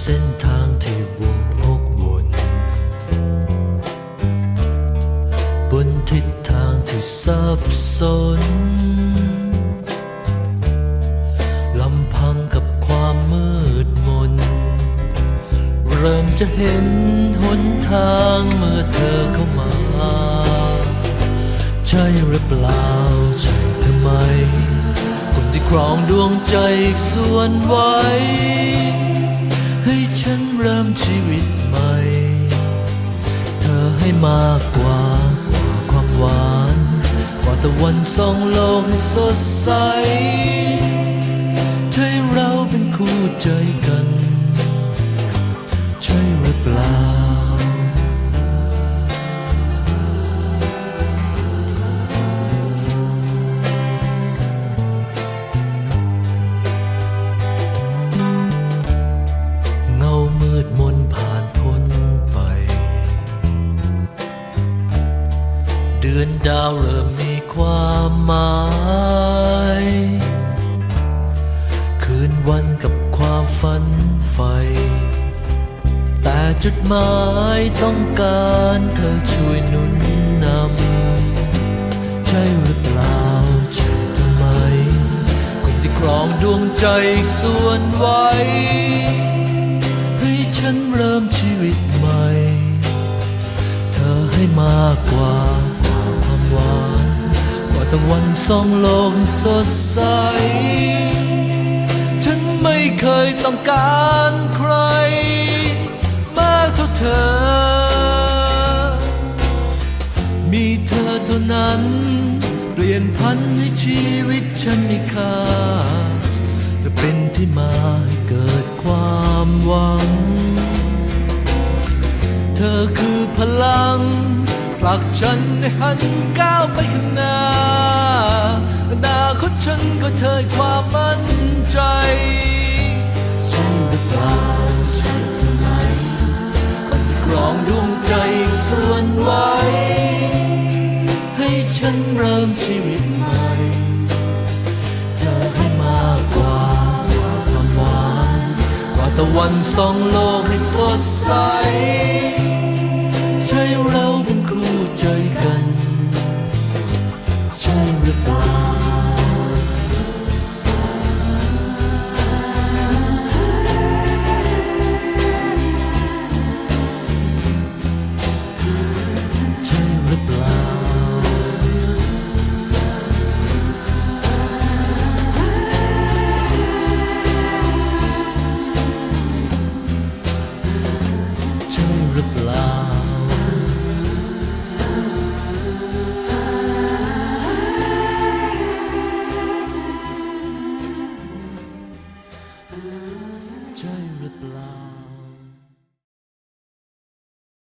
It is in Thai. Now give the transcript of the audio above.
เส้นทางที่วกวกวนบนทิศทางที่สับสนลำพังกับความมืดมน เริ่มจะเห็นหนทางเมื่อเธอเข้ามา ใช่หรือเปล่าใช่ทำไมคนที่ครองดวงใจส่วนไว้ เริ่มชีวิตใหม่ เธอให้มากกว่ากว่าความหวานกว่าตะวันส่องโลกให้สดใส ใช้เราเป็นคู่ใจกัน เดือนดาวเริ่มมีความหมาย คืนวันกับความฝันใฝ่แต่จุดหมายต้องการเธอช่วยหนุนนำใช่หรือเปล่าใช่ทำไมคนที่ครองดวงใจส่วนไว้ให้ฉันเริ่มชีวิตใหม่ เธอให้มากกว่า ตะวันส่องโลกสดใส ฉันไม่เคยต้องการใคร มากเท่าเธอ มีเธอเท่านั้น เปลี่ยนพันให้ชีวิตฉันมีค่าเธอเป็นที่มาให้เกิด ผลักฉันห้หันก้าวไปข้างหน้าอนาคตฉันก็เธอความมั่นใจใช่หรือเปล่าใช่ทำไมคนที่ครองดวงใจส่วนไว้ ให้ฉันเริ่มชีวิตใหม่เธอให้มากกว่าความหวานกว่าตะวันส่องโลกให้สดใส return reply.